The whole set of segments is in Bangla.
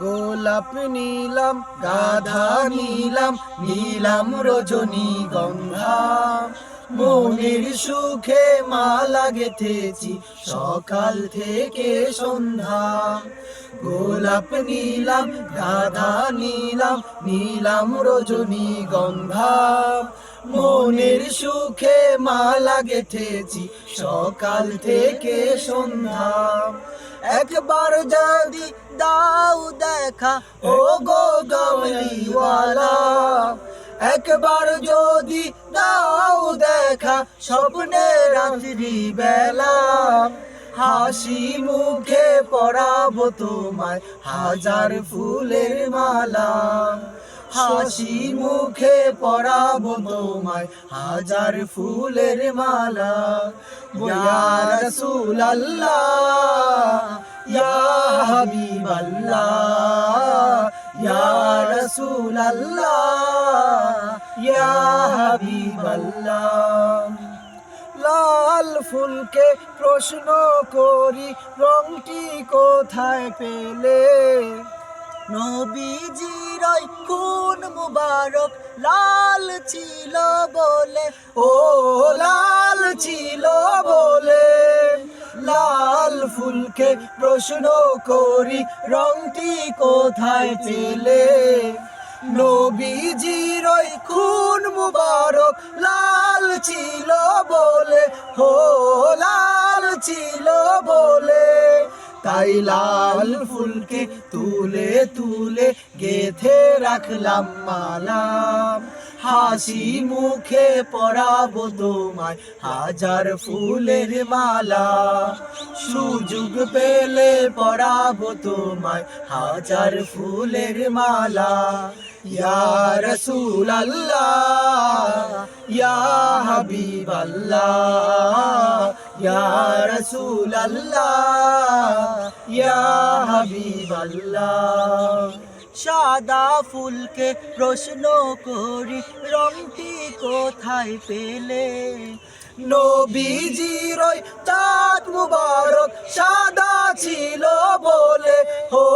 গোলাপ নীলাম, গাধা নীলাম নীলাম রজনী গন্ধা মনের সুখে মালা গেথেছি, সকাল থেকে সন্ধ্যা। গোলাপ নীলাম, গাধা নীলাম নীলাম রজনী গন্ধা মনের সুখে মালা গেথেছি। সকাল থেকে সন্ধ্যা। একবার যদি দাও দেখা ও গো গৌরীওয়ালা একবার যদি দাও দেখা, স্বপ্নে রাত্রি বেলা হাসি মুখে পরাবো তোমায়, হাজার ফুলের মালা। হাসি মুখে পরাবো তোমায়, হাজার ফুলের মালা। রাসূল আল্লাহ হাবিব আল্লাহ রাসূল আল্লাহ হাবিব আল্লাহ লাল ফুলকে প্রশ্ন করি, রংটি কোথায় পেলে? নবীজির ওই খুন মুবারক লাল ছিল বলে, ও লাল ছিল বলে। লাল ফুলকে প্রশ্ন করি, রংটি কোথায় পেলে? নবীজির ওই খুন মুবারক লাল ছিল বলে হো লাল ছিল বলে। তাই লাল ফুলকে তুলে তুলে গেথে রাখলাম মালা। হাসি মুখে পরাবো তোমায়। হাজার ফুলের মালা সুযোগ পেলে পরাবো তোমায়। হাজার ফুলের মালা, ইয়া রসুল আল্লাহ ইয়া হাবিব আল্লাহ ইয়া রসুল আল্লাহ হাবিব আল্লাহ সাদা ফুলকে প্রশ্ন করি, রংটি কোথায় পেলে? নবীজির চাঁদ মুবারক সাদা ছিল বলে, হো,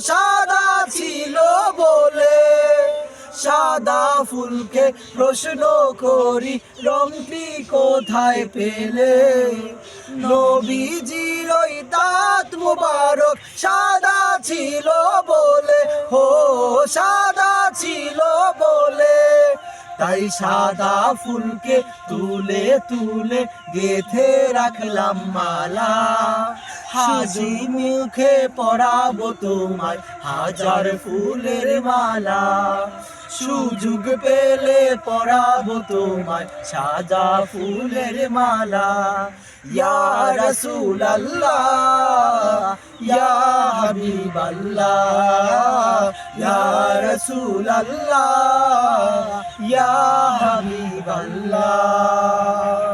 সাদা ছিল বলে। সাদা ফুলকে প্রশ্ন করি, রংটি কোথায় পেলে? নবীজির ওই দাঁত মুবারক সাদা ছিল বলে তাই সাদা ফুলকে তুলে তুলে গেথে রাখলাম মালা। হাসি মুখে পরাবো তোমায়, হাজার ফুলের মালা। সুযোগ পেলে পরাবো তোমায় সাদা ফুলের মালা। ইয়া রসুল আল্লাহ ইয়া রসুল আল্লাহ ইয়া হাবিব আল্লাহ